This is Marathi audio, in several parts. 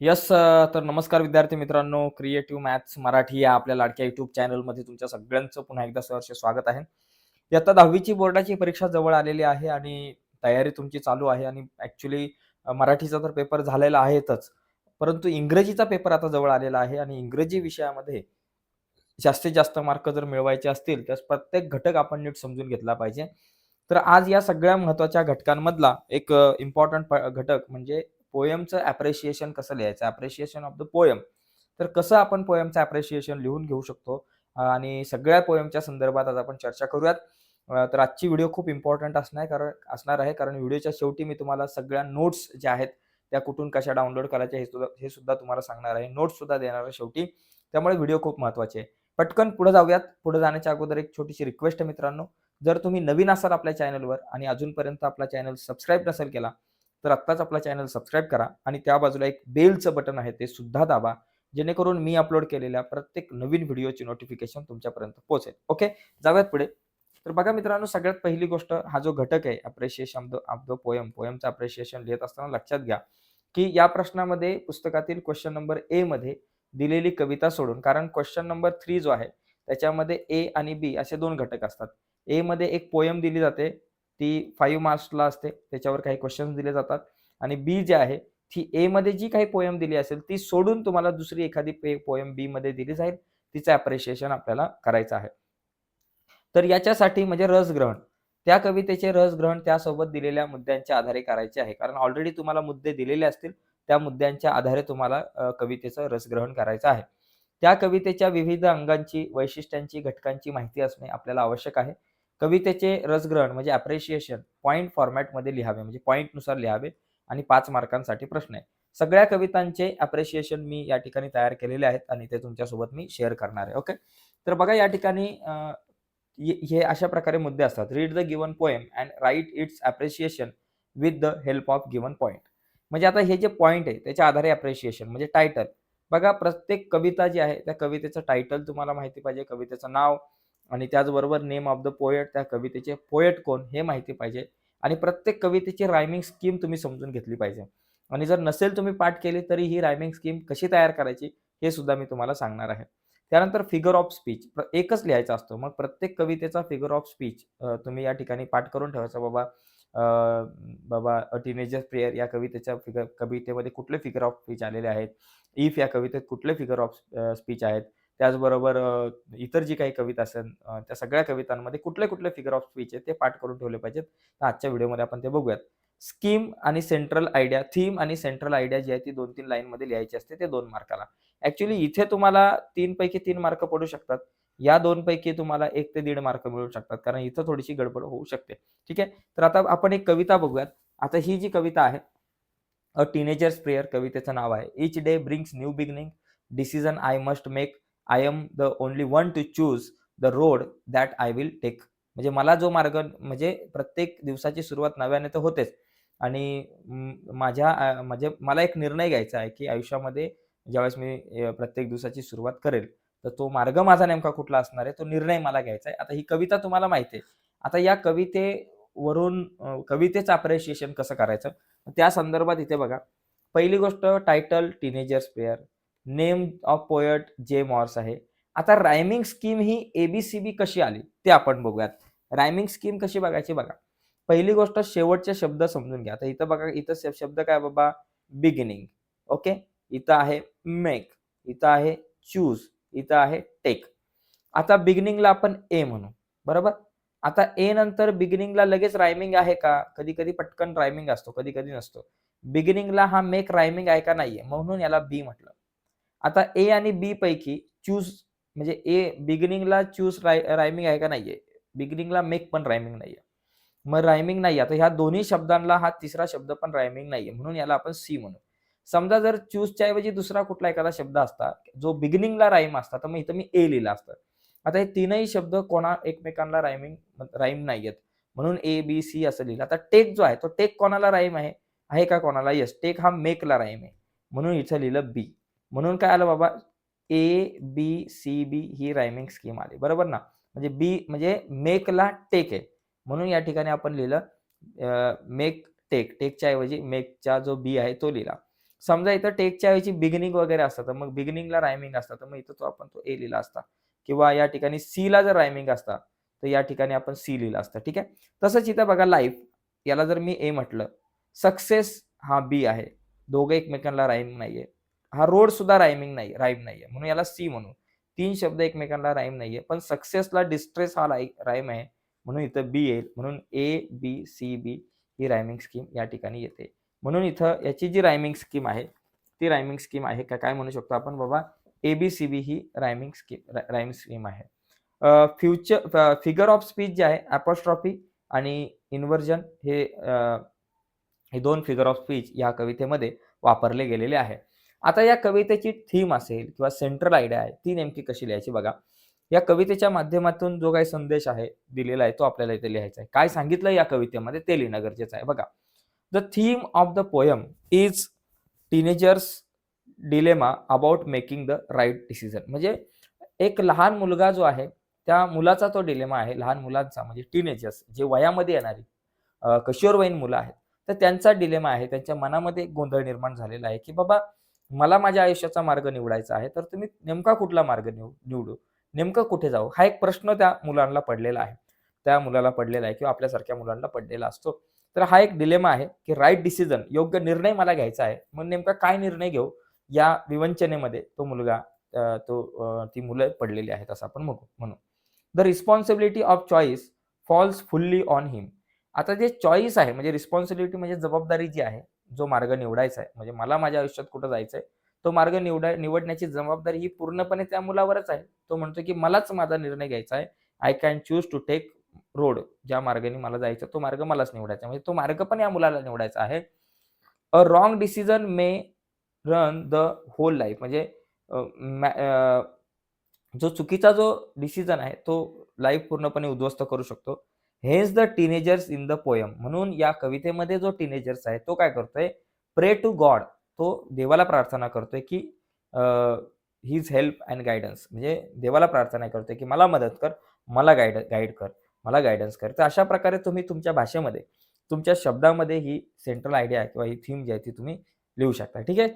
यस तर नमस्कार विद्यार्थी मित्रांनो. क्रिएटिव्ह मॅथ्स मराठी या आपल्या लाडक्या युट्यूब चॅनलमध्ये तुमच्या सगळ्यांचं पुन्हा एकदा सहर्ष स्वागत आहे. आता दहावीची बोर्डाची परीक्षा जवळ आलेली आहे आणि तयारी तुमची चालू आहे आणि ॲक्च्युली मराठीचा तर पेपर झालेला आहेतच. परंतु इंग्रजीचा पेपर आता जवळ आलेला आहे आणि इंग्रजी विषयामध्ये जास्तीत जास्त मार्क जर मिळवायचे असतील तर प्रत्येक घटक आपण नीट समजून घेतला पाहिजे. तर आज या सगळ्या महत्त्वाच्या घटकांमधला एक इम्पॉर्टंट घटक म्हणजे पोयमचं ॲप्रिशिएशन कसं लिहायचं? ॲप्रिशिएशन ऑफ द पोयम तर कसं आपण पोयमचं ॲप्रिशिएशन लिहून घेऊ शकतो? आणि सगळ्या पोयमच्या संदर्भात आज आपण चर्चा करूयात. तर आजची व्हिडिओ खूप इम्पॉर्टंट असणार कारण असणार आहे कारण व्हिडिओच्या शेवटी मी तुम्हाला सगळ्या नोट्स ज्या आहेत त्या कुठून कशा डाउनलोड करायच्या हे सुद्धा हे सुद्धा तुम्हाला सांगणार आहे. नोट्स सुद्धा देणार आहे शेवटी. त्यामुळे व्हिडिओ खूप महत्त्वाचे आहे. पटकन पुढे जाऊयात. पुढे जाण्याच्या अगोदर एक छोटीशी रिक्वेस्ट आहे मित्रांनो. जर तुम्ही नवीन असाल आपल्या चॅनलवर आणि अजूनपर्यंत आपला चॅनल सबस्क्राईब नसेल केला तर आत्ताच आपला चॅनल सबस्क्राईब करा आणि त्या बाजूला एक बेलचं बटन आहे ते सुद्धा दाबा जेणेकरून मी अपलोड केलेल्या प्रत्येक नवीन व्हिडिओची नोटिफिकेशन तुमच्यापर्यंत पोहोचेल. ओके जाऊयात पुढे. तर बघा मित्रांनो सगळ्यात पहिली गोष्ट हा जो घटक आहे appreciation of the of the poem पोयमचं appreciation लिहित असताना लक्षात घ्या की या प्रश्नामध्ये पुस्तकातील क्वेश्चन नंबर ए मध्ये दिलेली कविता सोडून कारण क्वेश्चन नंबर थ्री जो आहे त्याच्यामध्ये ए आणि बी असे दोन घटक असतात. ए मध्ये एक पोयम दिली जाते ती फाईव्ह मार्क्सला असते. त्याच्यावर काही क्वेश्चन्स दिले जातात. आणि बी जे आहे ती ए मध्ये जी काही पोयम दिली असेल ती सोडून तुम्हाला दुसरी एखादी पोयम बी मध्ये दिली जाईल. तिचं अप्रिशिएशन आपल्याला करायचं आहे. तर याच्यासाठी म्हणजे रसग्रहण त्या कवितेचे रसग्रहण त्यासोबत दिलेल्या मुद्द्यांच्या आधारे करायचे आहे. कारण ऑलरेडी तुम्हाला मुद्दे दिलेले असतील त्या मुद्द्यांच्या आधारे तुम्हाला कवितेचं कवितेचं रसग्रहण करायचं आहे. त्या कवितेच्या विविध अंगांची वैशिष्ट्यांची घटकांची माहिती असणे आपल्याला आवश्यक आहे. कवितेचे रसग्रहण म्हणजे अप्रिशिएशन पॉईंट फॉर्मॅटमध्ये लिहावे म्हणजे पॉईंटनुसार लिहावे आणि पाच मार्कांसाठी प्रश्न आहे. सगळ्या कवितांचे अप्रिशिएशन मी या ठिकाणी तयार केलेले आहेत आणि ते तुमच्यासोबत मी शेअर करणार आहे ओके तर बघा या ठिकाणी हे अशा प्रकारे मुद्दे असतात. Read the given poem and write its appreciation with the help of given point म्हणजे आता हे जे पॉईंट आहे त्याच्या आधारे अप्रिशिएशन म्हणजे टायटल बघा प्रत्येक कविता जी आहे त्या कवितेचं टायटल तुम्हाला माहिती पाहिजे कवितेचं नाव आणि त्याचबरोबर नेम ऑफ द पोएट त्या कवितेचे पोएट कोण हे माहिती पाहिजे. आणि प्रत्येक कवितेची रायमिंग स्कीम तुम्ही समजून घेतली पाहिजे. आणि जर नसेल तुम्ही पाठ केली तरी ही रायमिंग स्कीम कशी तयार करायची हे सुद्धा मी तुम्हाला सांगणार आहे. त्यानंतर फिगर ऑफ स्पीच एकच लिहायचा असतो. मग प्रत्येक कवितेचा फिगर ऑफ स्पीच तुम्ही या ठिकाणी पाठ करून ठेवायचा. बाबा बाबा टीनेजर प्रेयर या कवितेच्या फिगर कवितेमध्ये कुठले फिगर ऑफ स्पीच आलेले आहेत? इफ या कवितेत कुठले फिगर ऑफ स्पीच आहेत? त्याचबरोबर इतर जी काही कविता असेल त्या सगळ्या कवितांमध्ये कुठले कुठले फिगर ऑफ स्पीच आहेत ते पाठ करून ठेवले पाहिजेत. तर आजच्या व्हिडिओमध्ये आपण ते बघूयात. स्कीम आणि सेंट्रल आयडिया थीम आणि सेंट्रल आयडिया जी आहे ती दोन तीन लाईनमध्ये लिहायची असते ते दोन मार्काला ऍक्च्युली इथे तुम्हाला तीन पैकी तीन मार्क पडू शकतात. या दोन पैकी तुम्हाला एक ते दीड मार्क मिळू शकतात. कारण इथं थोडीशी गडबड होऊ शकते. ठीक आहे? तर आता आपण एक कविता बघूयात. आता ही जी कविता आहे अ टीनेजर्स प्रेयर कवितेचं नाव आहे. Each day brings new beginning decision I must make I am the only one to choose the road that I will take म्हणजे मला जो मार्ग म्हणजे प्रत्येक दिवसाची सुरुवात नव्याने तर होतेच. आणि माझ्या म्हणजे मला एक निर्णय घ्यायचा आहे की आयुष्यामध्ये ज्यावेळेस मी प्रत्येक दिवसाची सुरुवात करेल तर तो मार्ग माझा नेमका कुठला असणार आहे तो निर्णय मला घ्यायचा आहे. आता ही कविता तुम्हाला माहिती आहे. आता या कवितेवरून कवितेचं अप्रिशिएशन कसं करायचं? त्या संदर्भात इथे बघा. पहिली गोष्ट title teenagers prayer name of poet J Morse आहे. आता रायमिंग स्कीम ही एबीसीबी कशी आली ते आपण बघूयात. रायमिंग स्कीम कशी बघायची बघा. पहिली गोष्ट शेवटचे शब्द समजून घ्या. आता इथं बघा इथं शब्द काय बाबा? बिगिनिंग ओके इथं आहे मेक इथं आहे चूज इथं आहे टेक आता बिगिनिंगला आपण ए म्हणू. बरोबर? आता ए नंतर बिगिनिंगला लगेच रायमिंग आहे का? कधी कधी पटकन रायमिंग असतो कधी कधी नसतो. बिगिनिंगला हा मेक रायमिंग आहे का नाहीये? म्हणून याला बी म्हटलं. आता ए आणि बी पैकी चूज म्हणजे ए बिगिनिंगला चूज रायमिंग आहे का नाहीये? बिगिनिंगला मेक पण रायमिंग नाहीये. मग रायमिंग नाही आता ह्या दोन्ही शब्दांना हा तिसरा शब्द पण रायमिंग नाहीये. म्हणून याला आपण सी म्हणू. समजा जर चूजच्या ऐवजी दुसरा कुठला एखादा शब्द असता जो बिगिनिंगला राईम असता तर मग इथं मी ए लिहिला असतं. आता हे तीनही शब्द कोणा एकमेकांना रायमिंग राईम नाहीयेत. म्हणून ए बी सी असं लिहिलं. आता टेक जो आहे तो टेक कोणाला राईम आहे? आहे का कोणाला? येस टेक हा मेकला राईम आहे. म्हणून इथं लिहिलं बी म्हणून काय आलं बाबा? ए बी सी बी ही रायमिंग स्कीम आली. बरोबर ना? म्हणजे बी म्हणजे मेकला टेक आहे. म्हणून या ठिकाणी आपण लिहिलं मेक टेक टेकच्या ऐवजी मेकचा जो बी आहे तो लिहिला. समजा इथं टेकच्या ऐवजी बिगिनिंग वगैरे असतं तर मग बिगिनिंगला रायमिंग असतं तर मग इथं तो आपण तो ए लिहिला असता. किंवा या ठिकाणी सी ला जर रायमिंग असता तर या ठिकाणी आपण सी लिहिलं असतं. ठीक आहे? तसंच इथं बघा लाईफ याला जर मी ए म्हटलं सक्सेस हा बी आहे. दोघं एकमेकांना राईम नाहीये. हा रोड सुद्धा रायमिंग नाही राईम नाहीये. म्हणून याला सी म्हणू. तीन शब्द एकमेकांना राईम नाहीये. पण सक्सेसला डिस्ट्रेस हा राईम आहे. म्हणून इथं बी येईल. म्हणून ए बी सी बी ही रायमिंग स्कीम या ठिकाणी येते. म्हणून इथं याची जी रायमिंग स्कीम आहे ती रायमिंग स्कीम आहे का काय म्हणू शकतो आपण? बाबा ए बी सी बी ही रायमिंग स्कीम रायमिंग स्कीम आहे. फ्युचर फिगर ऑफ स्पीच जे आहे ॲपॉस्ट्रॉफी आणि इन्व्हर्जन हे हे दोन फिगर ऑफ स्पीच या कवितेमध्ये वापरले गेलेले आहे. आता या कवितेची थीम असेल किंवा सेंट्रल आयडिया आहे ती नेमकी कशी लिहायची बघा. या कवितेच्या माध्यमातून जो काही संदेश आहे दिलेला आहे तो आपल्याला इथे लिहायचा आहे. काय सांगितलं या कवितेमध्ये? ते लिहिणं गरजेचं आहे. बघा. The theme of the poem is teenagers dilemma about making the right decision म्हणजे एक लहान मुलगा जो आहे त्या मुलाचा तो डिलेमा आहे लहान मुलांचा म्हणजे टीनेजर्स जे वयामध्ये येणारी किशोरवयीन मुलं आहेत. तर त्यांचा डिलेमा आहे त्यांच्या मनामध्ये गोंधळ निर्माण झालेला आहे की बाबा मला माझ्या आयुष्याचा मार्ग निवडायचा आहे तर तुम्ही नेमका कुठला मार्ग निव निवडू? नेमकं कुठे जाऊ? हा एक प्रश्न त्या मुलांना पडलेला आहे. त्या मुलाला पडलेला आहे किंवा आपल्यासारख्या मुलांना पडलेला असतो. तर हा एक डिलेमा आहे की राईट डिसिजन योग्य निर्णय मला घ्यायचा आहे. मग नेमका काय निर्णय घेऊ? या विवंचनेमध्ये तो मुलगा तो ती मुलं पडलेली आहेत असं आपण म्हणू the responsibility of choice falls fully on him आता जे चॉईस आहे म्हणजे रिस्पॉन्सिबिलिटी म्हणजे जबाबदारी जी आहे जो मार्ग निवडायचा आहे. म्हणजे मला माझ्या आयुष्यात कुठं जायचं आहे तो मार्ग निवडा निवडण्याची जबाबदारी ही पूर्णपणे त्या मुलावरच आहे. तो म्हणतो की मलाच माझा निर्णय घ्यायचा आहे. I can choose to take road ज्या मार्गाने मला जायचं तो मार्ग मलाच निवडायचा म्हणजे तो मार्ग पण या मुलाला निवडायचा आहे. म्हणजे, a wrong decision may run the whole life म्हणजे जो चुकीचा जो डिसिजन आहे तो लाईफ पूर्णपणे उद्ध्वस्त करू शकतो. Says the teenagers in the poem. म्हणून या कवितेमध्ये जो टीनेजर्स आहे तो काय करतोय? प्रे टू गॉड. तो देवाला प्रार्थना करतोय की हिज हेल्प अँड गायडन्स. म्हणजे देवाला प्रार्थना करतोय की मला मदत कर. मला गाईड गाईड कर. मला गायडन्स कर. तर अशा प्रकारे तुम्ही तुमच्या भाषेमध्ये तुमच्या शब्दामध्ये ही सेंट्रल आयडिया किंवा ही थीम जी आहे ती तुम्ही लिहू शकता. ठीक आहे?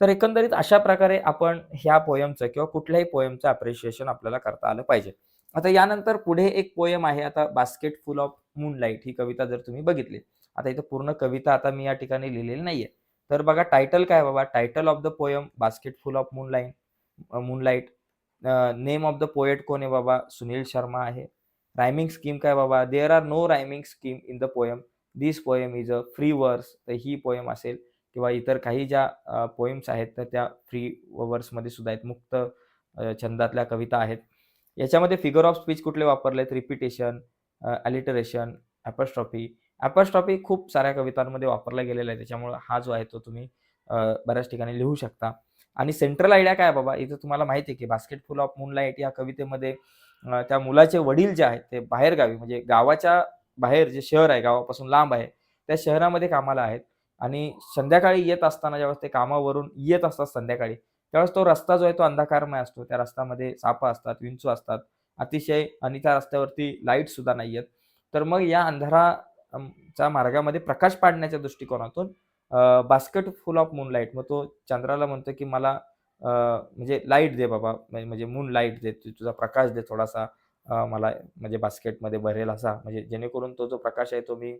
तर एकंदरीत अशा प्रकारे आपण ह्या पोयमचं किंवा कुठल्याही पोयमचं अप्रिशिएशन आपल्याला करता आलं पाहिजे. आता यानंतर पुढे एक पोयम आहे आता बास्केट फुल ऑफ मूनलाईट ही कविता जर तुम्ही बघितली. आता इथं पूर्ण कविता आता मी या ठिकाणी लिहिलेली नाहीये. तर बघा टायटल काय बाबा? Title of the poem basket full of moonlight moonlight name of the poet कोण आहे बाबा? सुनील शर्मा आहे. रायमिंग स्कीम काय बाबा? There are no rhyming scheme in the poem this poem is a free verse तर ही पोयम असेल. किंवा इतर काही ज्या पोएम्स आहेत तर त्या फ्री वर्समध्ये सुद्धा आहेत. मुक्त छंदातल्या कविता आहेत. याच्यामध्ये फिगर ऑफ स्पीच कुठले वापरले आहेत रिपिटेशन अलिटरेशन ॲपस्ट्रॉफी ॲपस्ट्रॉफी खूप साऱ्या कवितांमध्ये वापरला गेलेला आहे. त्याच्यामुळे हा जो आहे तो तुम्ही बऱ्याच ठिकाणी लिहू शकता. आणि सेंट्रल आयडिया काय बाबा? इथं तुम्हाला माहिती आहे की बास्केट फुल ऑफ मूनलाईट या कवितेमध्ये त्या मुलाचे वडील जे आहेत ते बाहेर गावी म्हणजे गावाच्या बाहेर जे शहर आहे गावापासून लांब आहे त्या शहरामध्ये कामाला आहेत. आणि संध्याकाळी येत असताना ज्यावेळेस ते कामावरून येत असतात संध्याकाळी त्यावेळेस तो रस्ता जो आहे तो अंधकारमय असतो. त्या रस्त्यामध्ये सापा असतात विंचू असतात. अतिशय आणि त्या रस्त्यावरती लाइट सुद्धा नाही आहेत तर मग या अंधाराच्या मार्गामध्ये प्रकाश पाडण्याच्या दृष्टिकोनातून basket full of moonlight मग तो चंद्राला म्हणतो की मला म्हणजे लाइट दे बाबा. म्हणजे मून लाइट दे. तुझा प्रकाश दे थोडासा. मला म्हणजे बास्केटमध्ये भरेल असा. म्हणजे जेणेकरून तो जो प्रकाश आहे तो मी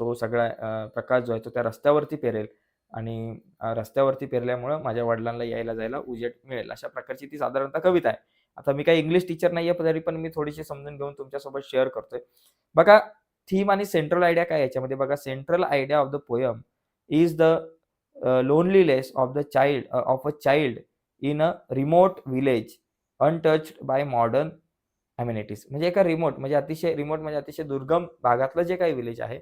तो सगळा प्रकाश जो आहे तो त्या रस्त्यावरती पेरेल. आणि रस्त्यावरती पेरल्यामुळं माझ्या वडिलांना यायला जायला उजेड मिळेल. अशा प्रकारची ती साधारणतः कविता आहे. आता मी काही इंग्लिश टीचर नाही आहे तरी पण मी थोडीशी समजून घेऊन तुमच्यासोबत शेअर करतोय. बघा थीम आणि सेंट्रल आयडिया काय याच्यामध्ये? बघा central idea of the poem is the loneliness of the child of a child in a remote village untouched by modern amenities म्हणजे एका रिमोट म्हणजे अतिशय रिमोट म्हणजे अतिशय दुर्गम भागातलं जे काही विलेज आहे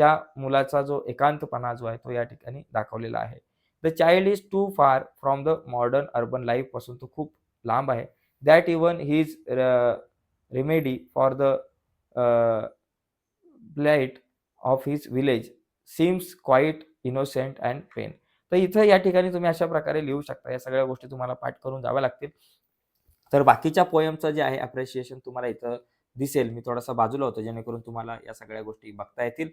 त्या मुलाचा जो एकांतपणा जो आहे तो या ठिकाणी दाखवलेला आहे. The child is too far from the modern urban लाईफपासून तो खूप लांब आहे. That even his remedy for the blight of his village seems quite innocent and pain तर इथं या ठिकाणी तुम्ही अशा प्रकारे लिहू शकता. या सगळ्या गोष्टी तुम्हाला पाठ करून जाव्या लागतील. तर बाकीच्या पोयमचं जे आहे अप्रिशिएशन तुम्हाला इथं दिसेल. मी थोडासा बाजूला होतो जेणेकरून तुम्हाला या सगळ्या गोष्टी बघता येतील.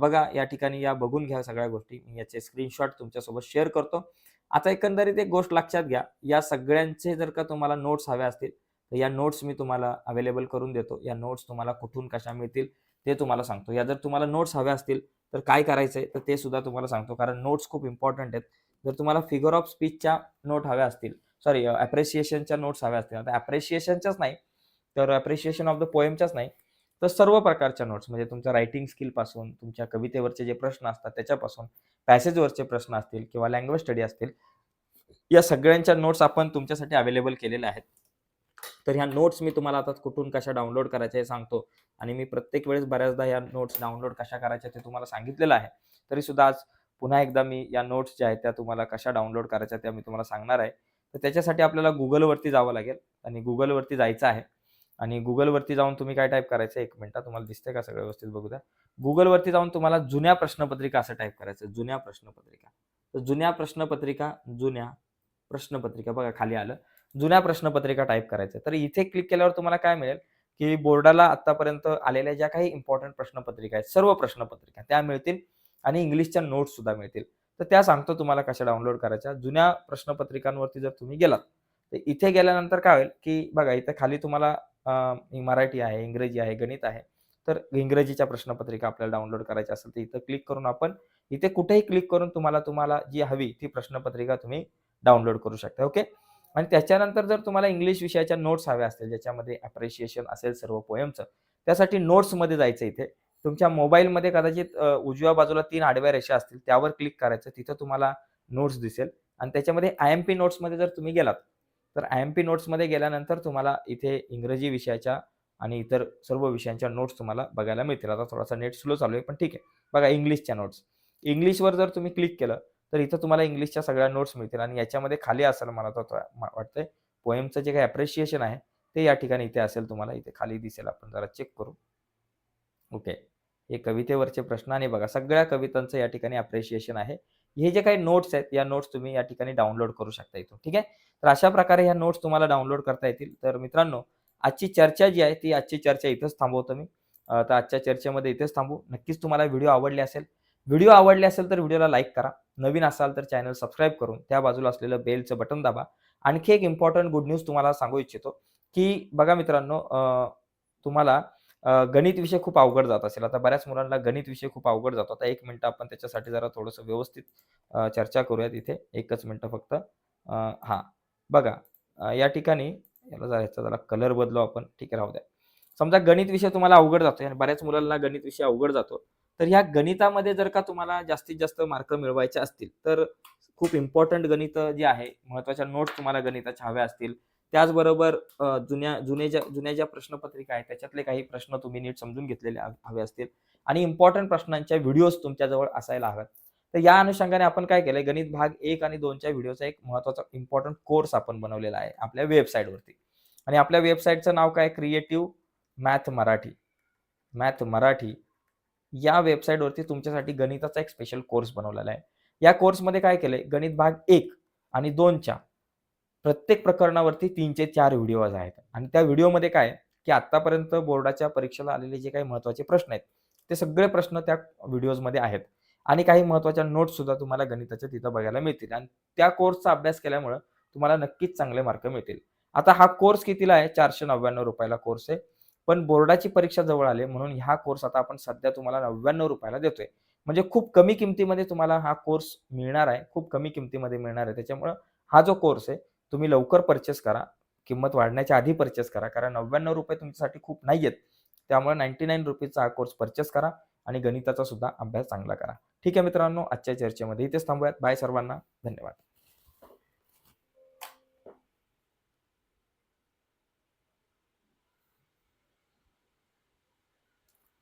बघा या ठिकाणी या बघून घ्या सगळ्या गोष्टी. मी याचे स्क्रीनशॉट तुमच्यासोबत शेअर करतो. आता एकंदरीत एक गोष्ट लक्षात घ्या. या सगळ्यांचे जर का तुम्हाला नोट्स हव्या असतील तर या नोट्स मी तुम्हाला अवेलेबल करून देतो. या नोट्स तुम्हाला कुठून कशा मिळतील ते तुम्हाला सांगतो. या जर तुम्हाला नोट्स हव्या असतील तर काय करायचं आहे तर ते सुद्धा तुम्हाला सांगतो. कारण नोट्स खूप इम्पॉर्टंट आहेत. जर तुम्हाला फिगर ऑफ स्पीचच्या नोट हव्या असतील सॉरी अप्रिशिएशनच्या नोट्स हव्या असतील. आता अप्रिशिएशनच्याच नाही तर अप्रिशिएशन ऑफ द पोएमच्याच नाही. तर सर्व प्रकारच्या नोट्स म्हणजे तुमच्या रायटिंग स्किलपासून तुमच्या कवितेवरचे जे प्रश्न असतात त्याच्यापासून पॅसेजवरचे प्रश्न असतील किंवा लँग्वेज स्टडी असतील या सगळ्यांच्या नोट्स आपण तुमच्यासाठी अवेलेबल केलेल्या आहेत. तर ह्या नोट्स मी तुम्हाला आता कुठून कशा डाउनलोड करायच्या हे सांगतो आणि मी प्रत्येक वेळेस बऱ्याचदा या नोट्स डाउनलोड कशा करायच्या ते तुम्हाला सांगितलेलं आहे. तरी सुद्धा आज पुन्हा एकदा मी या नोट्स ज्या आहेत त्या तुम्हाला कशा डाउनलोड करायच्या त्या मी तुम्हाला सांगणार आहे. तर त्याच्यासाठी आपल्याला गुगलवरती जावं लागेल आणि गुगलवरती जायचं आहे. आणि गुगलवरती जाऊन तुम्ही काय टाईप करायचं एक मिनिट तुम्हाला दिसते का सगळं व्यवस्थित? बघू द्या. गुगलवरती जाऊन तुम्हाला जुन्या प्रश्नपत्रिका असं टाईप करायचं जुन्या प्रश्नपत्रिका. तर जुन्या प्रश्नपत्रिका जुन्या प्रश्नपत्रिका बघा खाली आलं. जुन्या प्रश्नपत्रिका टाईप करायचं. तर इथे क्लिक केल्यावर तुम्हाला काय मिळेल? की बोर्डाला आतापर्यंत आलेल्या ज्या काही इम्पॉर्टंट प्रश्नपत्रिका आहेत सर्व प्रश्नपत्रिका त्या मिळतील आणि इंग्लिशच्या नोट्स सुद्धा मिळतील. तर त्या सांगतो तुम्हाला कशा डाउनलोड करायच्या. जुन्या प्रश्नपत्रिकांवरती जर तुम्ही गेलात तर इथे गेल्यानंतर काय होईल? की बघा इथे खाली तुम्हाला मराठी आहे इंग्रजी आहे गणित आहे. तर इंग्रजीच्या प्रश्नपत्रिका आपल्याला डाउनलोड करायच्या असेल तर इथं क्लिक करून आपण इथे कुठेही क्लिक करून तुम्हाला तुम्हाला जी हवी ती प्रश्नपत्रिका तुम्ही डाउनलोड करू शकता ओके आणि त्याच्यानंतर जर तुम्हाला इंग्लिश विषयाच्या नोट्स हव्या असतील ज्याच्यामध्ये अप्रिशिएशन असेल सर्व पोएमचं त्यासाठी नोट्समध्ये जायचं इथे. तुमच्या मोबाईलमध्ये कदाचित उजव्या बाजूला तीन आडव्या रेषा असतील त्यावर क्लिक करायचं तिथं तुम्हाला नोट्स दिसेल. आणि त्याच्यामध्ये आय एम पी नोट्समध्ये जर तुम्ही गेलात तर आय एम पी नोट्समध्ये गेल्यानंतर तुम्हाला इथे इंग्रजी विषयाच्या आणि इतर सर्व विषयांच्या नोट्स तुम्हाला बघायला मिळतील. आता थोडासा नेट स्लो चालू आहे पण ठीक आहे. बघा इंग्लिशच्या नोट्स इंग्लिशवर जर तुम्ही क्लिक केलं तर इथं तुम्हाला इंग्लिशच्या सगळ्या नोट्स मिळतील आणि याच्यामध्ये खाली असेल मला तर वाटतंय पोएमचं जे काही अप्रिशिएशन आहे ते या ठिकाणी इथे असेल तुम्हाला. इथे खाली दिसेल आपण जरा चेक करू. ओके हे कवितेवरचे प्रश्न आणि बघा सगळ्या कवितांचं या ठिकाणी अप्रिशिएशन आहे. हे जे काही नोट्स आहेत या नोट्स तुम्ही या ठिकाणी डाउनलोड करू शकता इथून ठीक आहे? तर अशा प्रकारे ह्या नोट्स तुम्हाला डाउनलोड करता येतील. तर मित्रांनो आजची चर्चा जी आहे ती आजची चर्चा इथंच थांबवतो मी. तर आजच्या चर्चेमध्ये इथेच थांबू. नक्कीच तुम्हाला व्हिडिओ आवडले असेल. व्हिडिओ आवडले असेल तर व्हिडिओला लाईक करा. नवीन असाल तर चॅनल सबस्क्राईब करून त्या बाजूला असलेलं बेलचं बटन दाबा. आणखी एक इम्पॉर्टंट गुड न्यूज तुम्हाला सांगू इच्छितो की बघा मित्रांनो तुम्हाला गणित विषय खूप अवघड जात असेल. आता बऱ्याच मुलांना गणित विषय खूप अवघड जातो. आता एक मिनिट आपण त्याच्यासाठी जरा थोडंसं व्यवस्थित चर्चा करूयात इथे. एकच मिनिट फक्त. हां. बघा या ठिकाणी याला जरा ह्याचा जरा कलर बदलो आपण. ठीक आहे राहू द्या. समजा गणित विषय तुम्हाला अवघड जातो आणि बऱ्याच मुलांना गणित विषय अवघड जातो. तर ह्या गणितामध्ये जर का तुम्हाला जास्तीत जास्त मार्क मिळवायचे असतील तर खूप इम्पॉर्टंट गणित जे आहे महत्त्वाच्या नोट्स तुम्हाला गणिताच्या हव्या असतील. त्याचबरोबर जुन्या जुने ज्या जुन्या ज्या प्रश्नपत्रिका आहेत त्याच्यातले काही प्रश्न तुम्ही नीट समजून घेतलेले हवे असतील. आणि इम्पॉर्टंट प्रश्नांच्या व्हिडिओज तुमच्याजवळ असायला हव्यात. तर या अनुषंगाने आपण काय केलंय गणित भाग एक आणि दोनच्या व्हिडिओचा एक महत्त्वाचा इम्पॉर्टंट कोर्स आपण बनवलेला आहे आपल्या वेबसाईटवरती आणि आपल्या वेबसाईटचं नाव काय? Creative math Marathi math Marathi या वेबसाईटवरती तुमच्यासाठी गणिताचा एक स्पेशल कोर्स बनवलेला आहे. या कोर्समध्ये काय केलंय? गणित भाग एक आणि दोनच्या प्रत्येक प्रकरणावरती तीनचे चार व्हिडिओज आहेत. आणि त्या व्हिडिओमध्ये काय की आतापर्यंत बोर्डाच्या परीक्षेला आलेले जे काही महत्त्वाचे प्रश्न आहेत ते सगळे प्रश्न त्या व्हिडिओजमध्ये आहेत. आणि काही महत्त्वाच्या नोट्स सुद्धा तुम्हाला गणिताच्या तिथं बघायला मिळतील. आणि त्या कोर्सचा अभ्यास केल्यामुळे तुम्हाला नक्कीच चांगले मार्क मिळतील. आता हा कोर्स कितीला आहे? चारशे नव्याण्णव रुपयाला कोर्स आहे. पण बोर्डाची परीक्षा जवळ आली म्हणून हा कोर्स आता आपण सध्या तुम्हाला नव्याण्णव रुपयाला देतोय. म्हणजे खूप कमी किमतीमध्ये तुम्हाला हा कोर्स मिळणार आहे. खूप कमी किमतीमध्ये मिळणार आहे. त्याच्यामुळे हा जो कोर्स आहे तुम्ही लवकर परचेस करा. किंमत वाढण्याच्या आधी परचेस करा. कारण नव्याण्णव रुपये तुमच्यासाठी खूप नाही आहेत त्यामुळे नाईन्टी नाईन रुपीजचा हा कोर्स परचेस करा आणि गणिताचा सुद्धा अभ्यास चांगला करा. ठीक आहे मित्रांनो आजच्या चर्चेमध्ये इथेच थांबूयात. बाय सर्वांना. धन्यवाद.